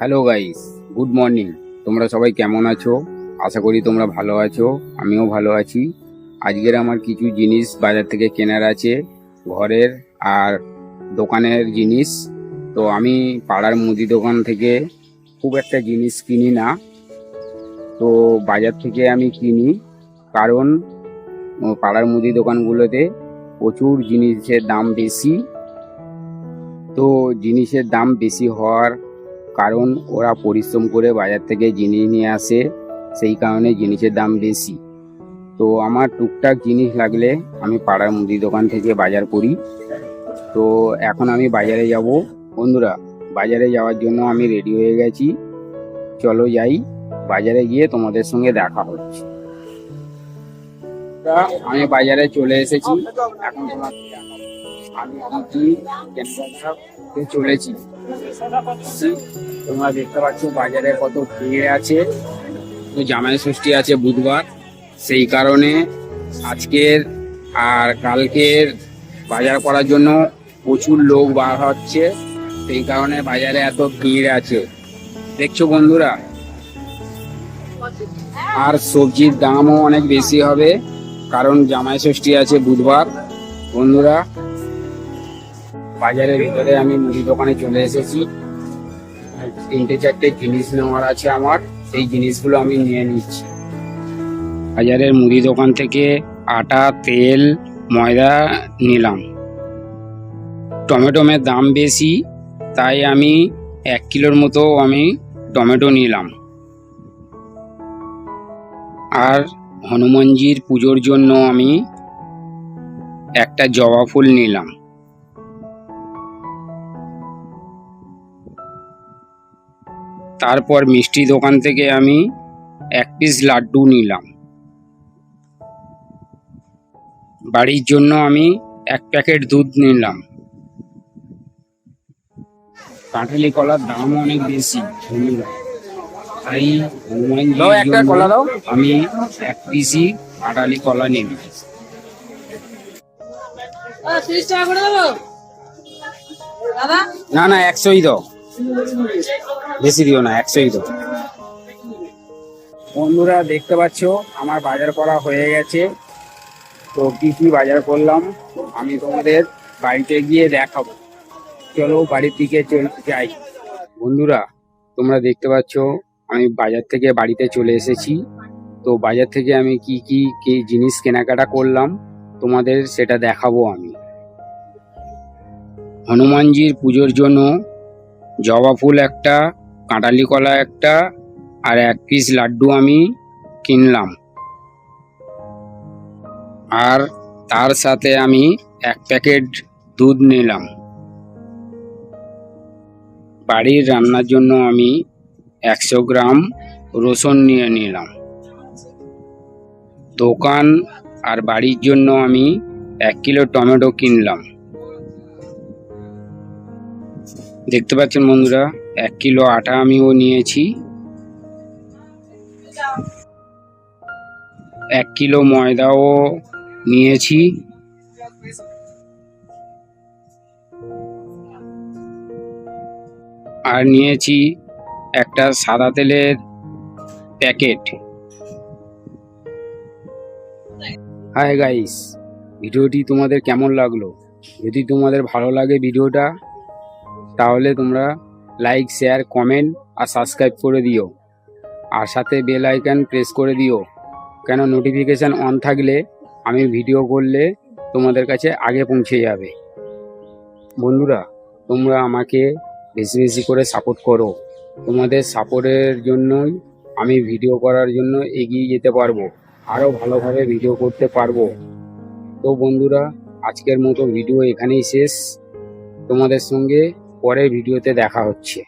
Hello guys good morning তোমরা সবাই কেমন আছো? আশা করি তোমরা ভালো আছো। আমিও ভালো আছি। আজকের আমার কিছু জিনিস বাজার থেকে কেনার আছে, ঘরের আর দোকানের জিনিস। তো আমি পাড়ার মুদি দোকান থেকে খুব একটা জিনিস কিনি না। তো বাজার থেকে আমি কিনি কারণ পাড়ার মুদি দোকানগুলোতে প্রচুর জিনিসের দাম বেশি। তো জিনিসের দাম বেশি হওয়ার কারণ ওরা পরিশ্রম করে বাজার থেকে জিনিস নিয়ে আসে, সেই কারণে জিনিসের দাম বেশি। তো আমার টুকটাক জিনিস লাগলে আমি পাড়ার মুদি দোকান থেকে বাজার করি। তো এখন আমি বাজারে যাব। বন্ধুরা, বাজারে যাওয়ার জন্য আমি রেডি হয়ে গেছি। চলো যাই, বাজারে গিয়ে তোমাদের সঙ্গে দেখা হচ্ছে। আমি বাজারে চলে এসেছি। এখন তোমাকে আমি কি কেনাকাটা চলেছি তোমরা দেখতে পাচ্ছ বাজারে কত ভিড় আছে। তো জামাই ষষ্ঠী আছে বুধবার। সেই কারণে আজকের আর কালকের বাজার করার জন্য প্রচুর লোক বার হচ্ছে। সেই কারণে বাজারে এত ভিড় আছে। দেখছ বন্ধুরা? আর সবজির দামও অনেক বেশি হবে, কারণ জামাই ষষ্ঠী আছে বুধবার। বন্ধুরা বাজারের ভিতরে আমি মুদি দোকানে চলে এসেছি। তিনটে চারটে জিনিস নেওয়ার আছে আমার, সেই জিনিসগুলো আমি নিয়ে নিচ্ছি। বাজারের মুদি দোকান থেকে আটা, তেল, ময়দা নিলাম। টমেটোমের দাম বেশি, তাই আমি এক কিলোর মতো আমি টমেটো নিলাম। আর হনুমানজির পুজোর জন্য আমি একটা জবা ফুল নিলাম। তারপর মিষ্টি দোকান থেকে আমি এক পিস লাড্ডু নিলাম। বাড়ির জন্য আমি এক প্যাকেট দুধ নিলাম। কাঁঠালি কলার দাম অনেক বেশি। তাই একটা কলা দাও। আমি এক পিসই কাঁঠালি কলা নিলাম। না না একশোই দাও। বেশি দিও না, একশোই দাও। বন্ধুরা, দেখতে পাচ্ছ, আমার বাজার করা হয়ে গেছে। তো কি কি বাজার করলাম, আমি তোমাদের বাড়িতে গিয়ে দেখাবো। চলো, বাড়ির দিকে যাই। বন্ধুরা, তোমরা দেখতে পাচ্ছ, আমি বাজার থেকে বাড়িতে চলে এসেছি। তো বাজার থেকে আমি কি কি কি জিনিস কেনাকাটা করলাম, তোমাদের সেটা দেখাবো আমি। হনুমানজির পুজোর জন্য জবা ফুল একটা কাঁটালি কলা একটা, আর এক পিস লাড্ডু আমি কিনলাম। আর তার সাথে আমি এক প্যাকেট দুধ নিলাম। বাড়ির রান্নার জন্য আমি একশো গ্রাম রসুন নিয়ে নিলাম। দোকান আর বাড়ির জন্য আমি এক কিলো টমেটো কিনলাম। দেখতে পাচ্ছেন বন্ধুরা, এক কিলো আটা আমিও নিয়েছি। এক কিলো ময়দাও নিয়েছি। আর নিয়েছি একটা সাদা তেলের প্যাকেট। হাই গাইস ভিডিওটি তোমাদের কেমন লাগল? যদি তোমাদের ভালো লাগে ভিডিওটা তাহলে তোমরা লাইক শেয়ার কমেন্ট আর সাবস্ক্রাইব করে দিও। আর সাথে বেল আইকন প্রেস করে দিও। কেন নোটিফিকেশান অন থাকলে আমি ভিডিও করলে তোমাদের কাছে আগে পৌঁছে যাবে। বন্ধুরা, তোমরা আমাকে বেশি বেশি করে সাপোর্ট করো। তোমাদের সাপোর্টের জন্যই আমি ভিডিও করার জন্য এগিয়ে যেতে পারব। আরও ভালোভাবে ভিডিও করতে পারব। তো বন্ধুরা, আজকের মতো ভিডিও এখানেই শেষ। তোমাদের সঙ্গে পরের ভিডিওতে দেখা হচ্ছে।